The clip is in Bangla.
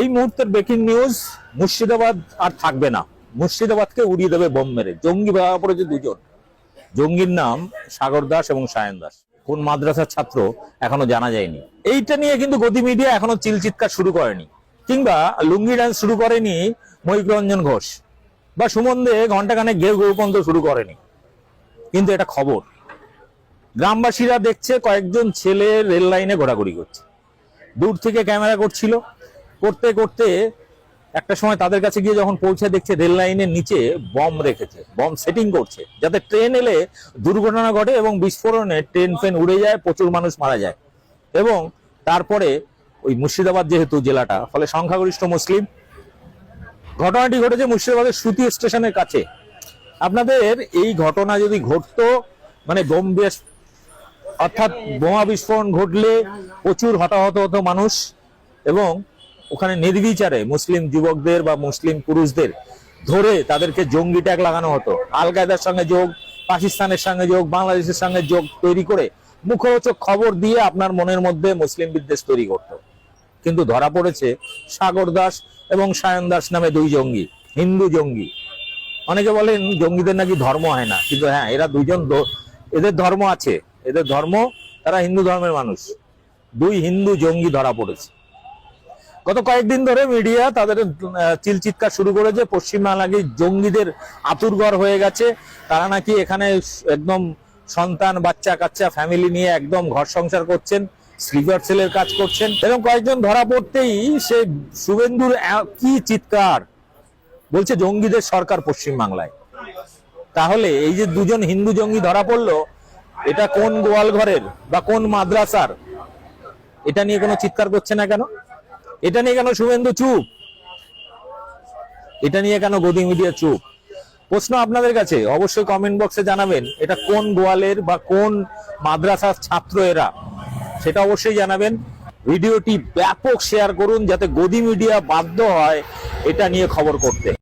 এই মুহূর্তের ব্রেকিং নিউজ মুর্শিদাবাদ আর থাকবে না। মুর্শিদাবাদকে উড়িয়ে দেবে বোম মেরে। জঙ্গি ভাড়া পড়েছে দুজন। জঙ্গির নাম সাগর দাস এবং সায়ন দাস। কোন মাদ্রাসার ছাত্র এখনও জানা যায়নি। এইটা নিয়ে কিন্তু গতি মিডিয়া এখনও চিলচিৎকার শুরু করেনি। কিংবা লুঙ্গি ডান্স শুরু করেনি ময়ূক রঞ্জন ঘোষ। বা সুমন দে ঘন্টাখানেক ঘেউ ঘেউ পর্যন্ত শুরু করেনি। কিন্তু এটা খবর। গ্রামবাসীরা দেখছে কয়েকজন ছেলে রেল লাইনে ঘোরাঘুরি করছে। দূর থেকে ক্যামেরা করছিল। করতে করতে একটা সময় তাদের কাছে গিয়ে যখন পৌঁছে দেখছে রেল লাইনের নিচে বম রেখেছে, বম সেটিং করছে, যাতে ট্রেন এলে দুর্ঘটনা ঘটে এবং বিস্ফোরণে ট্রেন ফেন উড়ে যায়, প্রচুর মানুষ মারা যায়। এবং তারপরে ওই মুর্শিদাবাদ যেহেতু জেলাটা, ফলে সংখ্যাগরিষ্ঠ মুসলিম। ঘটনাটি ঘটেছে মুর্শিদাবাদের সুতি স্টেশনের কাছে। আপনাদের এই ঘটনা যদি ঘটতো মানে বোম বিস- অর্থাৎ বোমা বিস্ফোরণ ঘটলে প্রচুর হতাহত হতো মানুষ এবং ওখানে নির্বিচারে মুসলিম যুবকদের বা মুসলিম পুরুষদের ধরে তাদেরকে জঙ্গি ট্যাগ লাগানো হতো। আল কায়দার সঙ্গে যোগ, পাকিস্তানের সঙ্গে যোগ, বাংলাদেশের সঙ্গে যোগ তৈরি করে মুখরোচক খবর দিয়ে আপনার মনের মধ্যে মুসলিম বিদ্বেষ তৈরি করত। কিন্তু ধরা পড়েছে সাগর দাস এবং সায়ন দাস নামে দুই জঙ্গি, হিন্দু জঙ্গি। অনেকে বলেন জঙ্গিদের নাকি ধর্ম হয় না, কিন্তু হ্যাঁ এরা দুইজন দ- এদের ধর্ম আছে, এদের ধর্ম, তারা হিন্দু ধর্মের মানুষ। দুই হিন্দু জঙ্গি ধরা পড়েছে। গত কয়েকদিন ধরে মিডিয়া তাদের চিলচিৎকার শুরু করেছে পশ্চিমবাংলাকে জঙ্গিদের আতুরঘর হয়ে গেছে। তারা নাকি এখানে একদম সন্তান, বাচ্চা, কাচ্চা ফ্যামিলি নিয়ে একদম ঘর সংসার করছেন স্লিপার সেলের কাজ করছেন। এবং কয়েকজন ধরা পড়তেই সে শুভেন্দুর কি চিৎকার? বলছে জঙ্গিদের সরকার পশ্চিমবাংলায়। তাহলে এই যে দুজন হিন্দু জঙ্গি ধরা পড়ল, এটা কোন গোয়াল ঘরের বা কোন মাদ্রাসার? এটা নিয়ে কোনো চিৎকার করছে না কেন? এটা নিয়ে কেন শুভেন্দু চুপ? এটা নিয়ে কেন গদি মিডিয়া চুপ? প্রশ্ন আপনাদের কাছে, অবশ্যই কমেন্ট বক্সে জানাবেন, এটা কোন গোয়ালের বা কোন মাদ্রাসার ছাত্র এরা? সেটা অবশ্যই জানাবেন। ভিডিওটি ব্যাপক শেয়ার করুন যাতে গদি মিডিয়া বাধ্য হয় এটা নিয়ে খবর করতে।